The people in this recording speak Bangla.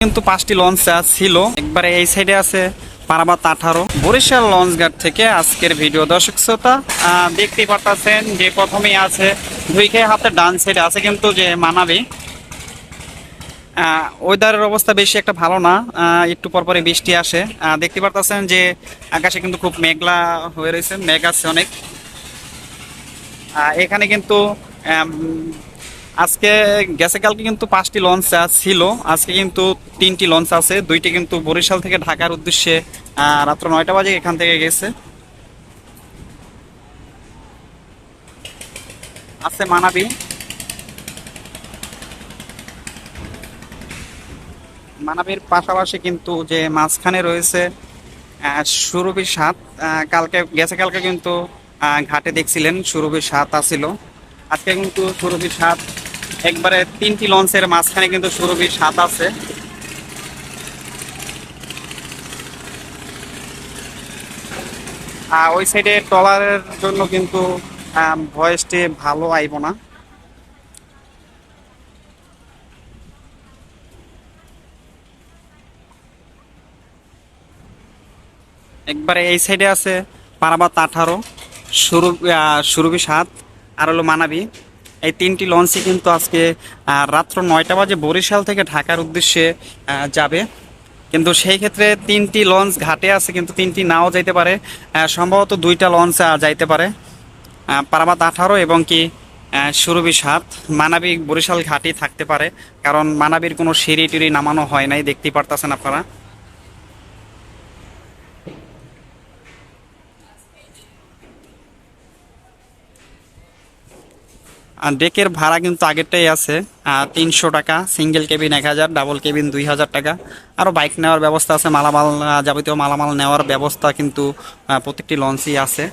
কিন্তু পাঁচটি লঞ্চ ছিল। একবারে এই সাইডে আছে পারাবাত আঠারো বরিশাল লঞ্চ ঘাট থেকে আজকের ভিডিও। দর্শক শ্রোতা আহ, দেখতেই পারতেছেন যে প্রথমেই আছে দুই খেয়ে হাতে ডান সাইডে আছে কিন্তু যে মানাবি। ওয়েদারের অবস্থা বেশি একটা ভালো না একটু পরপরে বৃষ্টি আসে। দেখতে পারতেছেন যে আকাশে কিন্তু খুব মেঘলা হয়ে রয়েছে মেঘ আছে অনেক। এখানে কিন্তু আজকে গেছে, কালকে কিন্তু পাঁচটি লঞ্চ ছিল। আজকে কিন্তু তিনটি লঞ্চ আছে, দুইটি কিন্তু বরিশাল থেকে ঢাকার উদ্দেশ্যে রাত্র নয়টা বাজে এখান থেকে গেছে। আছে মানাবি। মানাবির পাশাপাশি কিন্তু যে মাঝখানে রয়েছে সুরভি সাত কালকে, গেছে কালকে কিন্তু ঘাটে দেখছিলেন, সুরভি সাত আসিল। আজকে কিন্তু সুরভি সাত একবারে তিনটি লঞ্চের মাঝখানে কিন্তু সুরভি সাত আছে। আহ, ওই সাইডে ট্রলারের জন্য কিন্তু ভয়েসটি ভালো আইব না। একবারে এই সাইডে আছে পারাবাত আঠারো সুরু সুরভি সাত আর হলো মানাবি। এই তিনটি লঞ্চই কিন্তু আজকে রাত্র নয়টা বাজে বরিশাল থেকে ঢাকার উদ্দেশ্যে যাবে। কিন্তু সেই ক্ষেত্রে তিনটি লঞ্চ ঘাটে আছে, কিন্তু তিনটি নাও যাইতে পারে। সম্ভবত দুইটা লঞ্চ যাইতে পারে। পারাবাত আঠারো এবং কি সুরভি সাত। মানাবি বরিশাল ঘাটই থাকতে পারে, কারণ মানাবির কোনো সিঁড়ি টিড়ি নামানো হয় নাই, দেখতেই পারতেছেন আপনারা। আর ডেকের ভাড়া কিন্তু আগেরটাই আছে তিনশো টাকা সিঙ্গেল কেবিন এক হাজার ডাবল কেবিন দুই হাজার টাকা। আরও বাইক নেওয়ার ব্যবস্থা আছে, মালামাল যাবতীয় মালামাল নেওয়ার ব্যবস্থা কিন্তু প্রত্যেকটি লঞ্চই আছে।